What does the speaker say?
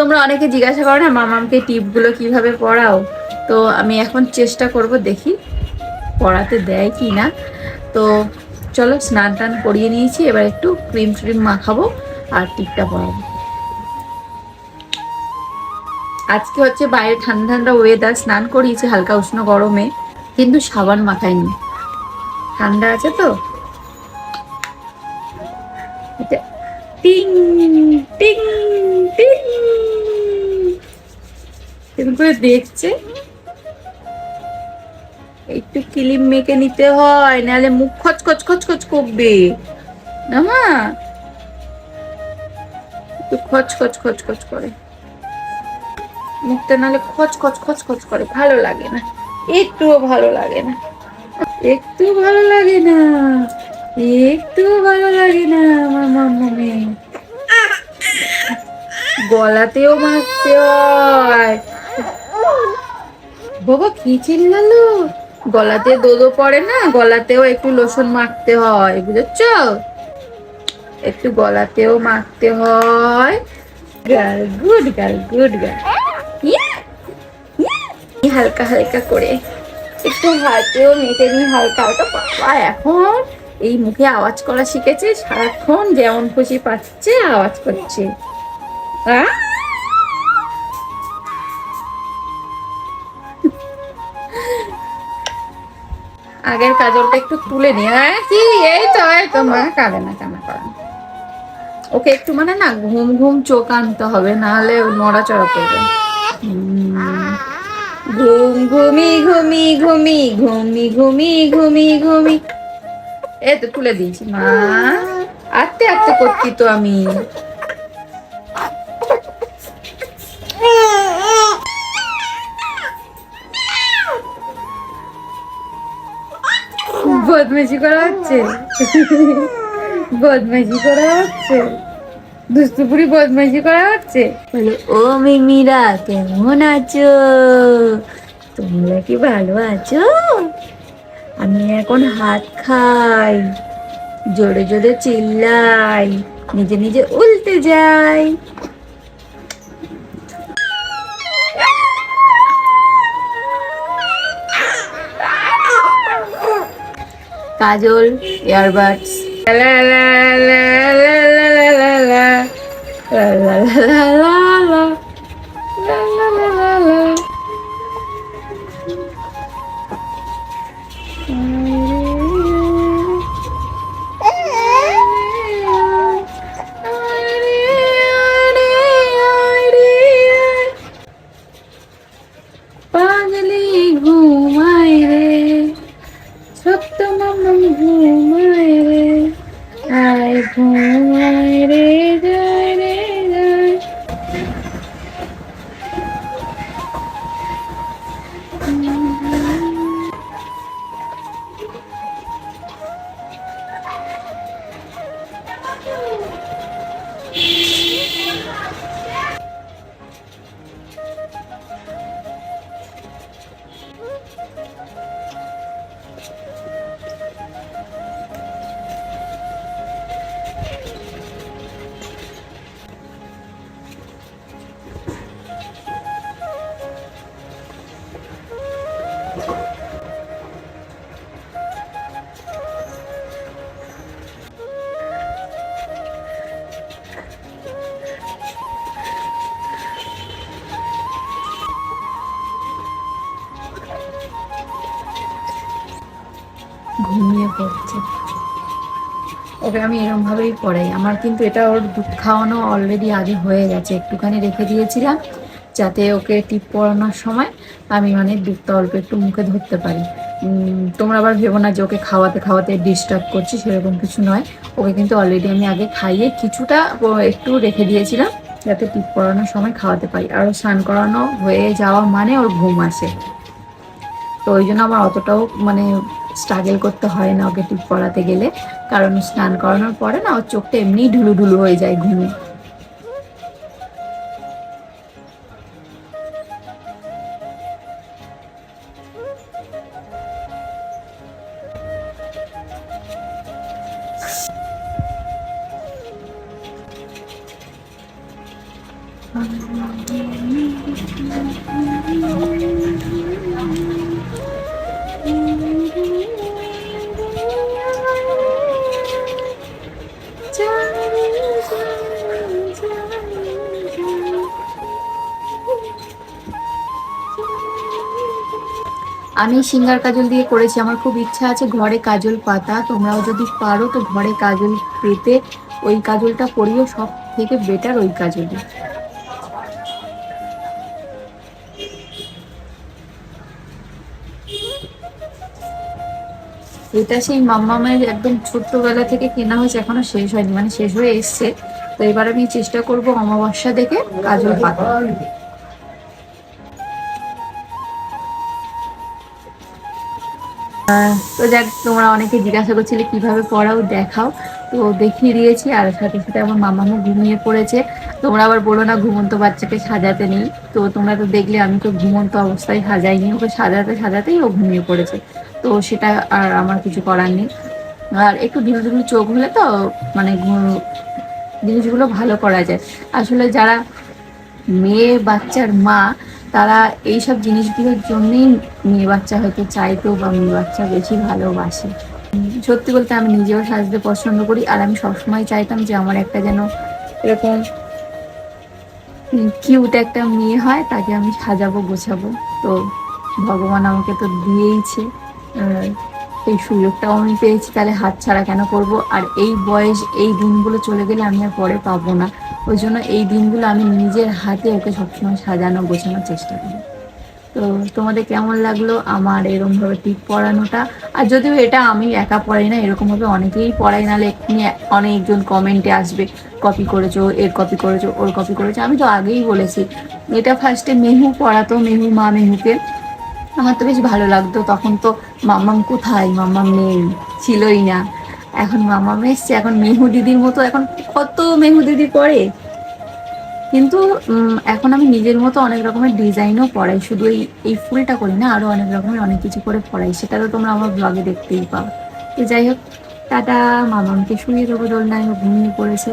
তোমরা অনেকে জিজ্ঞাসা করো না, মামামকে টিপগুলো কীভাবে পড়াও? তো আমি এখন চেষ্টা করব দেখি পড়াতে দেয় কি না। তো চলো স্নান টান করিয়ে নিয়েছি, এবার একটু ক্রিম ট্রিম মাখাবো আর টিপটা পরাবো আজকে হচ্ছে বাইরে ঠান্ডা ঠান্ডা ওয়েদার স্নান করিয়েছি হালকা উষ্ণ গরমে, কিন্তু সাবান মাখাইনি। ঠান্ডা আছে তো? টিং টিং টিং এরকম করে দেখছে। একটু ক্লিম মেখে নিতে হয়, নাহলে মুখ খচ খচ খচ খচ করবে। না মা একটু খচ খচ খচ খচ করে। মুখটা নাহলে খচ খচ খচ খচ করে, ভালো লাগে না। একটুও ভালো লাগে না। একটু ভালো লাগে না। একটু ভালো লাগে না আমার মাম্মামে গলাতেও মারতে হয়। বাবা, কি চিল্লালো? গলাতে দোদো পড়ে না? গলাতেও একটু লোশন মাখতে হয়, বুঝেছ? একটু গলাতেও মাখতে হয়। Girl good girl good girl হালকা হালকা করে। একটু হাতেও মেখে নিই, হালকা হালকা। বাবা, এখন এই মুখে আওয়াজ করা শিখেছে? সারাক্ষণ যেমন খুশি পাচ্ছে, আওয়াজ করছে। আহ? আগের কাজলটা একটু তুলে নি হ্যাঁ? কি? এই তো এই তো, মা, কাঁদে না, কান্না করে ওকে একটু মানে না, ঘুম ঘুম চোখ আনতে হবে, নাহলে নড়াচড়া করবে। ঘুম, ঘুমি ঘুমি ঘুমি ঘুমি ঘুমি ঘুমি ঘুমি। এই তো, তুলে দিয়েছি, মা। আস্তে আস্তে করছি তো আমি। বদমাইশি করা হচ্ছে? বদমাইশি করা হচ্ছে? দুষ্টুপুরি বদমাইশি করা হচ্ছে? বলো, ও মিমিরা, কেমন আছো? তোমরা কি ভালো আছো? আমি এখন হাত খাই, জোরে জোরে চিল্লাই, নিজে নিজে উল্টে যাই। kajol earbuds la la la la la la la la la la la la ঘুমায় রে আয় ঘুমায় ঘুমিয়ে পড়ছে। ওকে আমি এরকম ভাবেই পড়াই। আমার কিন্তু এটা ওর দুধ খাওয়ানো অলরেডি আগে হয়ে গেছে। একটুখানি রেখে দিয়েছিলাম যাতে ওকে টিপ পড়ানোর সময় আমি মানে দুধটা অল্প একটু মুখে ধরতে পারি। তোমরা আবার ভেবো না যে ওকে খাওয়াতে খাওয়াতে ডিস্টার্ব করছি, সেরকম কিছু নয়। ওকে কিন্তু অলরেডি আমি আগে খাইয়ে কিছুটা একটু রেখে দিয়েছিলাম যাতে টিপ পড়ানোর সময় খাওয়াতে পারি। আর স্নান করানো হয়ে যাওয়া মানে ওর ঘুম আসে। তো ওই জন্য আমার অতটাও মানে স্ট্রাগল করতে হয় না ওকে টিপ পড়াতে গেলে। কারণ স্নান করানোর পরে না, ওর চোখটা এমনিই ঢুলু ঢুলু হয়ে যায় ঘুমে। আমি সিঙ্গার কাজল দিয়ে করেছি। আমার খুব ইচ্ছা আছে ঘরে কাজল পাতা। তোমরাও যদি পারো তো ঘরে কাজল পেতে, ওই কাজলটা পরিও। সব থেকে বেটার ওই কাজলই। এটা সেই মাম্মামের একদম ছোট্টবেলা থেকে কেনা হয়েছে, এখনও শেষ হয়নি মানে শেষ হয়ে এসছে। তো এবার আমি চেষ্টা করব অমাবস্যা দেখে কাজল পাতা। তো যাক, তোমরা অনেকে জিজ্ঞাসা করছিলে কীভাবে পড়াও, দেখাও। তো দেখিয়ে দিয়েছি, আর সাথে সাথে আমার মামামও ঘুমিয়ে পড়েছে। তোমরা আবার বলো না, ঘুমন্ত বাচ্চাকে সাজাতে নেই। তো তোমরা তো দেখলে আমি তো ঘুমন্ত অবস্থায় সাজাইনি, ওকে সাজাতে সাজাতেই ও ঘুমিয়ে পড়েছে। তো সেটা আর আমার কিছু করার নেই। আর একটু ঢিল ঢিল চোখ হলে তো মানে জিনিসগুলো ভালো করা যায়। আসলে যারা মেয়ে বাচ্চার মা তারা এইসব জিনিসগুলোর জন্যেই মেয়ে বাচ্চা হয়তো চাইতো বা মেয়ে বাচ্চা বেশি ভালোবাসে। সত্যি বলতে আমি নিজেও সাজতে পছন্দ করি আর আমি সবসময় চাইতাম যে আমার একটা যেন এরকম কিউট একটা মেয়ে হয়, তাকে আমি সাজাবো, গোছাবো। তো ভগবান আমাকে তো দিয়েইছে। এই সুযোগটাও আমি পেয়েছি, তাহলে হাত ছাড়া কেন করব? আর এই বয়স, এই দিনগুলো চলে গেলে আমি আর পরে পাবো না। ওই জন্য এই দিনগুলো আমি নিজের হাতে ওকে সবসময় সাজানো, গোছানোর চেষ্টা করি। তো তোমাদের কেমন লাগল আমার এরকমভাবে টিপ পড়ানোটা? আর যদিও এটা আমি একা পড়াই না, এরকমভাবে অনেকেই পড়াই নাহলে এক্ষুনি অনেকজন কমেন্টে আসবে, কপি করেছ, এর কপি করেছ, ওর কপি করেছ। আমি তো আগেই বলেছি, এটা ফার্স্টে মেহু পড়াতো, মেহু মা মেহুকে। আমার তো বেশ ভালো লাগতো। তখন তো মাম্মাম কোথায়? মাম্মাম নেই, ছিলই না। এখন মাম্মাম এসছে, এখন মেহু দিদির মতো, এখন কত মেহু দিদি পড়ে কিন্তু এখন আমি নিজের মতো অনেক রকমের ডিজাইনও পড়াই শুধু এই এই ফুলটা করি না আরও অনেক রকমের অনেক কিছু করে পড়াই সেটা তো তোমরা আমার ব্লগে দেখতেই পাও। তো যাই হোক, টাটা মামামকে শুয়ে দেবো দোলনায় ঘুমিয়ে পড়েছে।